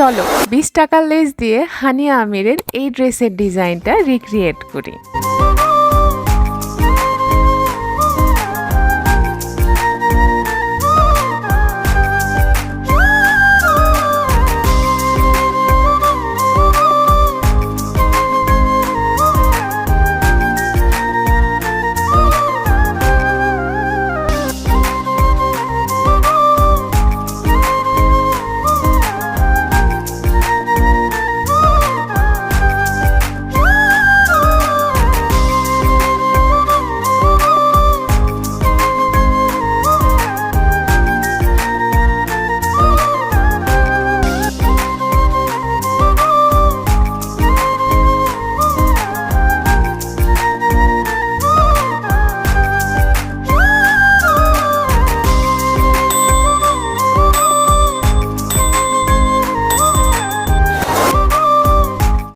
চলো বিশ টাকার লেস দিয়ে হানিয়া আমিরের এই ড্রেসের ডিজাইনটা রিক্রিয়েট করি।